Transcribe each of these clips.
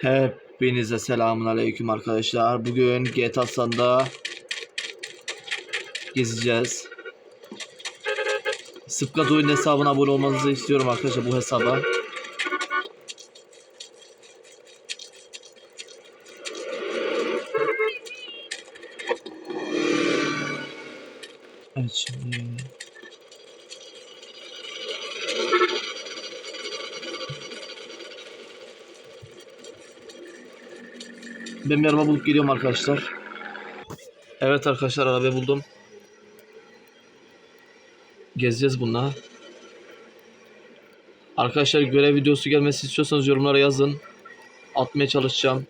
Hepinize selamun aleyküm arkadaşlar. Bugün GTA San'da gezeceğiz. Sıpkat oyun hesabına abone olmanızı istiyorum arkadaşlar bu hesaba. Evet şimdi Ben bir araba bulup geliyorum arkadaşlar. Evet arkadaşlar araba buldum. Gezeceğiz bununla. Arkadaşlar görev videosu gelmesi istiyorsanız yorumlara yazın. Atmaya çalışacağım.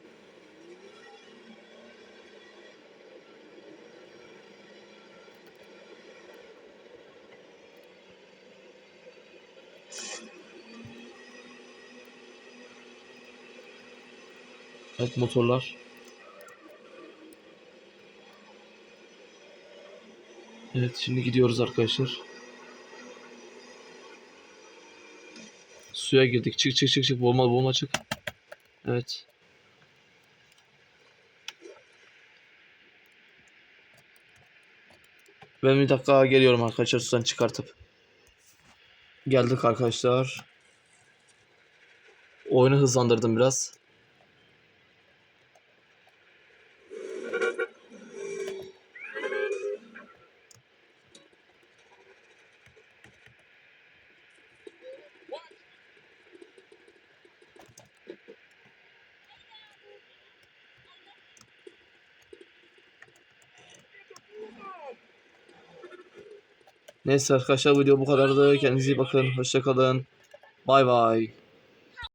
Evet motorlar. Evet şimdi gidiyoruz arkadaşlar. Suya girdik. Çık çık çık çık. Boğma boğma çık. Evet. Ben bir dakika geliyorum arkadaşlar sudan çıkartıp. Geldik arkadaşlar. Oyunu hızlandırdım biraz. Neyse arkadaşlar video bu kadardı. Kendinize iyi bakın. Hoşçakalın. Bay bay.